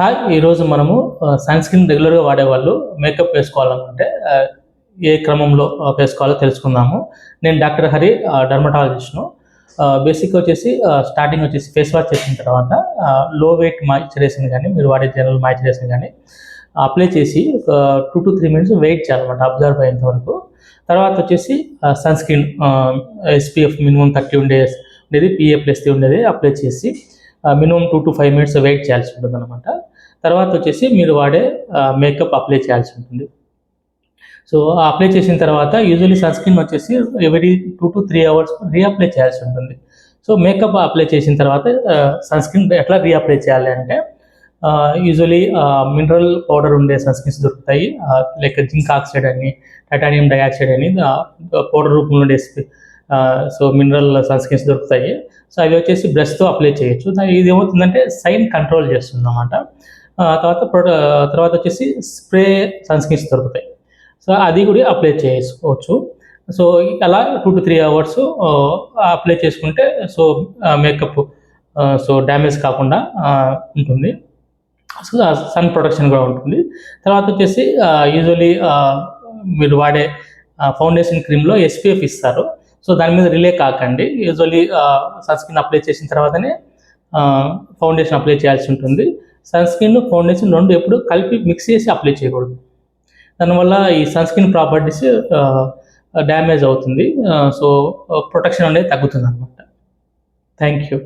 Hi ఈరోజు మనము sun screen రెగ్యులర్గా వాడేవాళ్ళు మేకప్ వేసుకోవాలనుకుంటే ఏ క్రమంలో వేసుకోవాలో తెలుసుకుందాము. నేను డాక్టర్ హరి డర్మటాలజిస్ట్ను బేసిక్ వచ్చేసి స్టార్టింగ్ వచ్చేసి ఫేస్ వాష్ చేసిన తర్వాత లో వెయిట్ మాయిశ్చరైజర్ని కానీ మీరు వాడే జనరల్ మాయిశ్చరైజర్ని కానీ అప్లై చేసి two to three minutes wait చేయాలన్నమాట అబ్జర్వ్ అయ్యేంత వరకు. తర్వాత వచ్చేసి sunscreen SPF minimum thirty ఉండే ఉండేది పిఏ ప్లస్ ఉండేది అప్లై చేసి minimum two to five minutes wait చేయాల్సి ఉంటుంది అనమాట తర్వాత వచ్చేసి మీరు వాడే మేకప్ అప్లై చేయాల్సి ఉంటుంది. సో అప్లై చేసిన తర్వాత యూజువల్లీ సన్ స్క్రీన్ వచ్చేసి every two to three hours reapply చేయాల్సి ఉంటుంది. సో మేకప్ అప్లై చేసిన తర్వాత సన్ స్క్రీన్ ఎట్లా రీఅప్లై చేయాలి అంటే యూజువలీ మినరల్ పౌడర్ ఉండే సన్ స్క్రీన్స్ దొరుకుతాయి లైక్ జింక్ ఆక్సైడ్ అని టైటానియం డైఆక్సైడ్ అని పౌడర్ రూపంలో ఉండే సో మినరల్ సన్ స్క్రీన్స్ దొరుకుతాయి. సో అవి వచ్చేసి బ్రష్తో అప్లై చేయొచ్చు. ఇది ఏమవుతుందంటే సైన్ కంట్రోల్ చేస్తుంది అనమాట తర్వాత ప్రొడ- తర్వాత వచ్చేసి స్ప్రే సన్ స్క్రీన్స్ దొరుకుతాయి. సో అది కూడా అప్లై చేసుకోవచ్చు. సో అలా two to three hours apply చేసుకుంటే సో మేకప్ సో డ్యామేజ్ కాకుండా ఉంటుంది. సో సన్ ప్రొటెక్షన్ కూడా ఉంటుంది. తర్వాత వచ్చేసి యూజువలీ మీరు వాడే ఫౌండేషన్ క్రీమ్లో ఎస్పీఎఫ్ ఇస్తారు. సో దాని మీద రిలే కాకండి. యూజువల్లీ సన్ స్క్రీన్ అప్లై చేసిన తర్వాతనే ఫౌండేషన్ అప్లై చేయాల్సి ఉంటుంది. సన్ స్క్రీన్ ఫౌండేషన్ రెండు ఎప్పుడు కలిపి మిక్స్ చేసి అప్లై చేయకూడదు. దానివల్ల ఈ సన్ స్క్రీన్ ప్రాపర్టీస్ డ్యామేజ్ అవుతుంది. సో ప్రొటెక్షన్ అనేది తగ్గుతుంది అనమాట థ్యాంక్ యూ